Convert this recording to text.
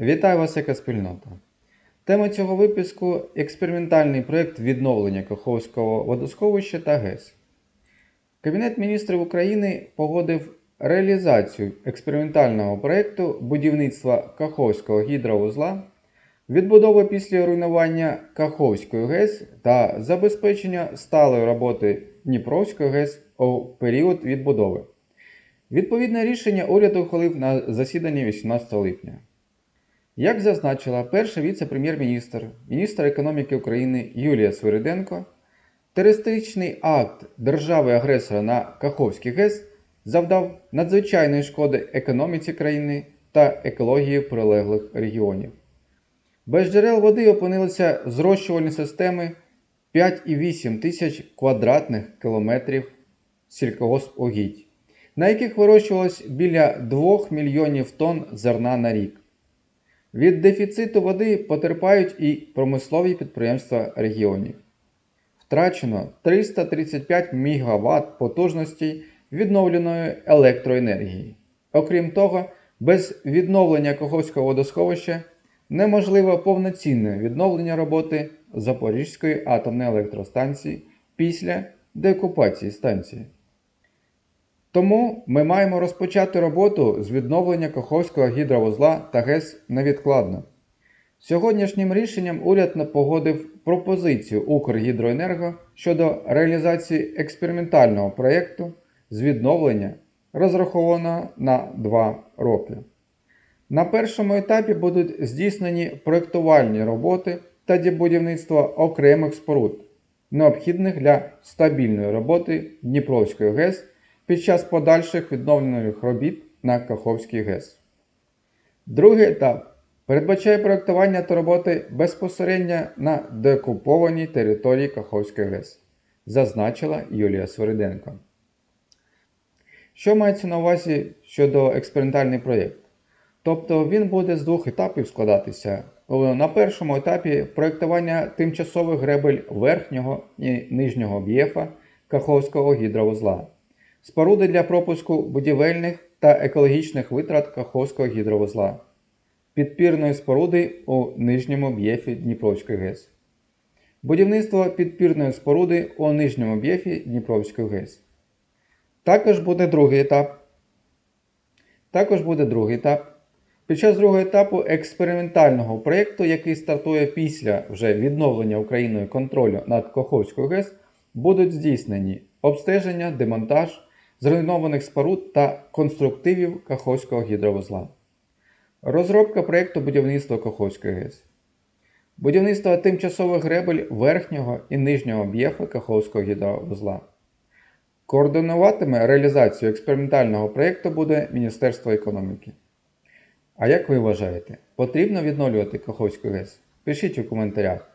Вітаю вас, яка спільнота. Тема цього випуску експериментальний проєкт відновлення Каховського водосховища та ГЕС. Кабінет міністрів України погодив реалізацію експериментального проєкту будівництва Каховського гідровузла, відбудови після руйнування Каховської ГЕС та забезпечення сталої роботи Дніпровської ГЕС у період відбудови. Відповідне рішення уряд ухвалив на засіданні 18 липня. Як зазначила перша віце-прем'єр-міністр, міністр економіки України Юлія Свириденко, терористичний акт держави-агресора на Каховський ГЕС завдав надзвичайної шкоди економіці країни та екології прилеглих регіонів. Без джерел води опинилися зрощувальні системи 5,8 тисяч квадратних кілометрів сількогоспугідь, на яких вирощувалось біля 2 мільйонів тонн зерна на рік. Від дефіциту води потерпають і промислові підприємства регіонів. Втрачено 335 МВт потужностей відновленої електроенергії. Окрім того, без відновлення Каховського водосховища неможливо повноцінне відновлення роботи Запорізької атомної електростанції після деокупації станції. Тому ми маємо розпочати роботу з відновлення Каховського гідровузла та ГЕС невідкладно. Сьогоднішнім рішенням уряд погодив пропозицію Укргідроенерго щодо реалізації експериментального проєкту з відновлення, розрахованого на 2 роки. На першому етапі будуть здійснені проєктувальні роботи та будівництво окремих споруд, необхідних для стабільної роботи Дніпровської ГЕС під час подальших відновлених робіт на Каховський ГЕС. Другий етап передбачає проєктування та роботи безпосередньо на деокупованій території Каховської ГЕС, зазначила Юлія Свириденко. Що мається на увазі щодо експериментальний проєкт? Тобто він буде з двох етапів складатися. На першому етапі проєктування тимчасових гребель верхнього і нижнього об'єфа Каховського гідровузла, споруди для пропуску будівельних та екологічних витрат Каховського гідровузла, підпірної споруди у нижньому об'єфі Дніпровської ГЕС, будівництво підпірної споруди у нижньому об'єфі Дніпровської ГЕС. Також буде другий етап. Також буде другий етап. Під час другого етапу експериментального проєкту, який стартує після вже відновлення Україною контролю над Каховською ГЕС, будуть здійснені обстеження, демонтаж зруйнованих споруд та конструктивів Каховського гідровузла, розробка проєкту будівництва Каховської ГЕС, будівництво тимчасових гребель верхнього і нижнього об'єфа Каховського гідровузла. Координуватиме реалізацію експериментального проєкту буде Міністерство економіки. А як ви вважаєте, потрібно відновлювати Каховську ГЕС? Пишіть у коментарях.